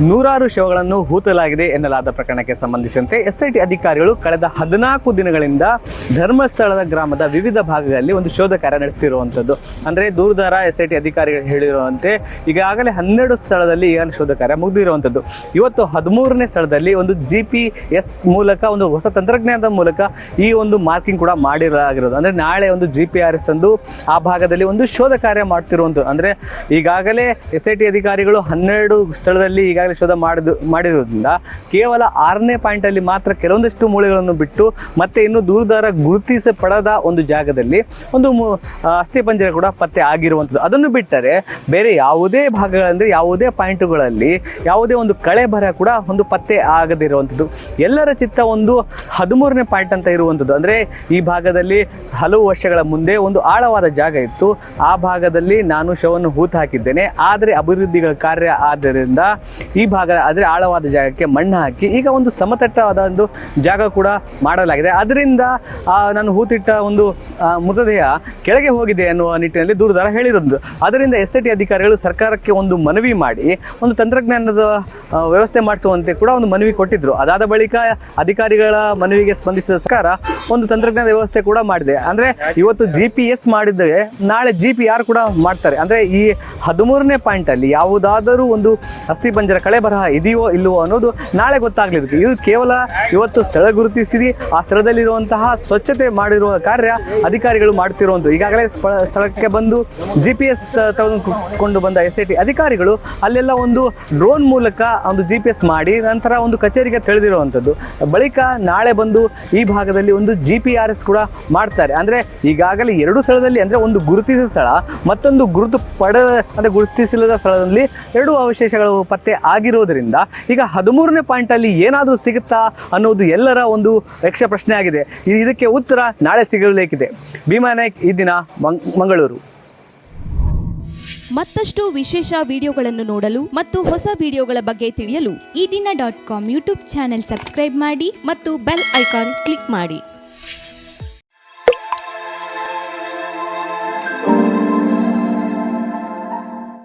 ನೂರಾರು ಶವಗಳನ್ನು ಹೂತಲಾಗಿದೆ ಎನ್ನಲಾದ ಪ್ರಕರಣಕ್ಕೆ ಸಂಬಂಧಿಸಿದಂತೆ ಎಸ್ಐಟಿ ಅಧಿಕಾರಿಗಳು ಕಳೆದ ಹದಿನಾಲ್ಕು ದಿನಗಳಿಂದ ಧರ್ಮಸ್ಥಳದ ಗ್ರಾಮದ ವಿವಿಧ ಭಾಗಗಳಲ್ಲಿ ಒಂದು ಶೋಧ ಕಾರ್ಯ ನಡೆಸ್ತಿರುವಂಥದ್ದು ಅಂದರೆ ದೂರದಾರ ಎಸ್ಐಟಿ ಅಧಿಕಾರಿಗಳು ಹೇಳಿರುವಂತೆ ಈಗಾಗಲೇ ಹನ್ನೆರಡು ಸ್ಥಳದಲ್ಲಿ ಈಗ ಶೋಧ ಕಾರ್ಯ ಮುಗಿದಿರುವಂಥದ್ದು ಇವತ್ತು ಹದಿಮೂರನೇ ಸ್ಥಳದಲ್ಲಿ ಒಂದು ಜಿ ಪಿ ಎಸ್ ಮೂಲಕ, ಒಂದು ಹೊಸ ತಂತ್ರಜ್ಞಾನದ ಮೂಲಕ ಈ ಒಂದು ಮಾರ್ಕಿಂಗ್ ಕೂಡ ಮಾಡಿರಾಗಿರೋದು ಅಂದರೆ ನಾಳೆ ಒಂದು ಜಿ ಪಿ ಆರ್ ಎಸ್ ತಂದು ಆ ಭಾಗದಲ್ಲಿ ಒಂದು ಶೋಧ ಕಾರ್ಯ ಮಾಡ್ತಿರುವಂಥದ್ದು ಅಂದರೆ ಈಗಾಗಲೇ ಎಸ್ ಐ ಟಿ ಅಧಿಕಾರಿಗಳು ಹನ್ನೆರಡು ಸ್ಥಳದಲ್ಲಿ ಈಗಾಗಲೇ ಶೋಧ ಮಾಡಿದ ಮಾಡಿರೋದ್ರಿಂದ ಕೇವಲ ಆರನೇ ಪಾಯಿಂಟಲ್ಲಿ ಮಾತ್ರ ಕೆಲವೊಂದಷ್ಟು ಮೂಳೆಗಳನ್ನು ಬಿಟ್ಟು ಮತ್ತೆ ಇನ್ನು ದೂರದಾರ ಗುರುತಿಸಪಡದ ಒಂದು ಜಾಗದಲ್ಲಿ ಒಂದು ಅಸ್ಥಿಪಂಜರ ಕೂಡ ಪತ್ತೆ ಆಗಿರುವಂಥದ್ದು. ಅದನ್ನು ಬಿಟ್ಟರೆ ಬೇರೆ ಯಾವುದೇ ಭಾಗಗಳಂದರೆ ಯಾವುದೇ ಪಾಯಿಂಟುಗಳಲ್ಲಿ ಯಾವುದೇ ಒಂದು ಕಳೆ ಬರ ಕೂಡ ಒಂದು ಪತ್ತೆ ಆಗದಿರುವಂಥದ್ದು. ಎಲ್ಲರ ಚಿತ್ತ ಒಂದು ಹದಿಮೂರನೇ ಪಾಯಿಂಟ್ ಅಂತ ಇರುವಂಥದ್ದು. ಅಂದರೆ ಈ ಭಾಗದಲ್ಲಿ ಹಲವು ವರ್ಷಗಳ ಮುಂದೆ ಒಂದು ಆಳವಾದ ಜಾಗ ಇತ್ತು. ಆ ಭಾಗದಲ್ಲಿ ನಾನು ಶವವನ್ನು ಹೂತು ಹಾಕಿದ್ದೇನೆ. ಆದರೆ ಅಭಿವೃದ್ಧಿಗಳ ಕಾರ್ಯ ಆದ್ದರಿಂದ ಈ ಭಾಗ ಆದರೆ ಆಳವಾದ ಜಾಗಕ್ಕೆ ಮಣ್ಣು ಹಾಕಿ ಈಗ ಒಂದು ಸಮತಟ್ಟವಾದ ಒಂದು ಜಾಗ ಕೂಡ ಮಾಡಲಾಗಿದೆ. ಅದರಿಂದ ನಾನು ಹೂತಿಟ್ಟ ಒಂದು ಮೃತದೇಹ ಕೆಳಗೆ ಹೋಗಿದೆ ಅನ್ನುವ ನಿಟ್ಟಿನಲ್ಲಿ ದೂರದಾರ ಹೇಳಿರೋದು. ಅದರಿಂದ ಎಸ್ ಐ ಟಿ ಅಧಿಕಾರಿಗಳು ಸರ್ಕಾರಕ್ಕೆ ಒಂದು ಮನವಿ ಮಾಡಿ, ಒಂದು ತಂತ್ರಜ್ಞಾನದ ವ್ಯವಸ್ಥೆ ಮಾಡಿಸುವಂತೆ ಕೂಡ ಒಂದು ಮನವಿ ಕೊಟ್ಟಿದ್ದರು ಅದಾದ ಬಳಿಕ ಅಧಿಕಾರಿಗಳ ಮನವಿಗೆ ಸ್ಪಂದಿಸಿದ ಸರ್ಕಾರ ಒಂದು ತಂತ್ರಜ್ಞಾನದ ವ್ಯವಸ್ಥೆ ಕೂಡ ಮಾಡಿದೆ. ಅಂದರೆ ಇವತ್ತು ಜಿ ಪಿ ಎಸ್ ಮಾಡಿದ್ರೆ ನಾಳೆ ಜಿ ಪಿ ಆರ್ ಕೂಡ ಮಾಡ್ತಾರೆ. ಅಂದರೆ ಈ ಹದಿಮೂರನೇ ಪಾಯಿಂಟಲ್ಲಿ ಯಾವುದಾದರೂ ಒಂದು ಅಸ್ಥಿಪಂಜರ ಕಳೆ ಬರಹ ಇದೆಯೋ ಇಲ್ಲವೋ ಅನ್ನೋದು ನಾಳೆ ಗೊತ್ತಾಗ್ಲಿಕ್ಕೆ ಇದು ಕೇವಲ ಇವತ್ತು ಸ್ಥಳ ಗುರುತಿಸಿರಿ, ಆ ಸ್ಥಳದಲ್ಲಿರುವಂತಹ ಸ್ವಚ್ಛತೆ ಮಾಡಿರುವ ಕಾರ್ಯ ಅಧಿಕಾರಿಗಳು ಮಾಡ್ತಿರುವಂಥದ್ದು ಈಗಾಗಲೇ ಸ್ಥಳಕ್ಕೆ ಬಂದು ಜಿ ಪಿ ಎಸ್ ತೆಗೆದುಕೊಂಡು ಬಂದ ಎಸ್ ಐ ಟಿ ಅಧಿಕಾರಿಗಳು ಅಲ್ಲೆಲ್ಲ ಒಂದು ಡ್ರೋನ್ ಮೂಲಕ ಒಂದು ಜಿ ಪಿ ಎಸ್ ಮಾಡಿ ನಂತರ ಒಂದು ಕಚೇರಿಗೆ ತಿಳಿದಿರುವಂಥದ್ದು. ಬಳಿಕ ನಾಳೆ ಬಂದು ಈ ಭಾಗದಲ್ಲಿ ಒಂದು ಜಿ ಪಿ ಆರ್ ಎಸ್ ಕೂಡ ಮಾಡ್ತಾರೆ. ಅಂದರೆ ಈಗಾಗಲೇ ಎರಡು ಸ್ಥಳದಲ್ಲಿ ಅಂದರೆ ಒಂದು ಗುರುತಿಸಿದ ಸ್ಥಳ, ಮತ್ತೊಂದು ಗುರುತು ಪಡೆದ ಅಂದರೆ ಗುರುತಿಸಿಲ್ಲದ ಸ್ಥಳದಲ್ಲಿ ಎರಡು ಅವಶೇಷಗಳು ಪತ್ತೆ ಆಗಿರೋದ್ರಿಂದ ಈಗ ಹದಿಮೂರನೇ ಪಾಯಿಂಟಲ್ಲಿ ಏನಾದರೂ ಸಿಗುತ್ತಾ ಅನ್ನೋದು ಎಲ್ಲರ ಒಂದು ಯಕ್ಷ ಪ್ರಶ್ನೆ ಆಗಿದೆ ಇದಕ್ಕೆ ಉತ್ತರ ನಾಳೆ ಸಿಗಲೇಕಿದೆ. ಭೀಮಾ ನಾಯ್ಕ್ ಈ ದಿನ ಮಂಗ್- ಮಂಗಳೂರು. ಮತ್ತಷ್ಟು ವಿಶೇಷ ವಿಡಿಯೋಗಳನ್ನು ನೋಡಲು ಮತ್ತು ಹೊಸ ವಿಡಿಯೋಗಳ ಬಗ್ಗೆ ತಿಳಿಯಲು ಈ ದಿನ dot com YouTube channel subscribe ಮಾಡಿ ಮತ್ತು ಬೆಲ್ ಐಕಾನ್ ಕ್ಲಿಕ್ ಮಾಡಿ.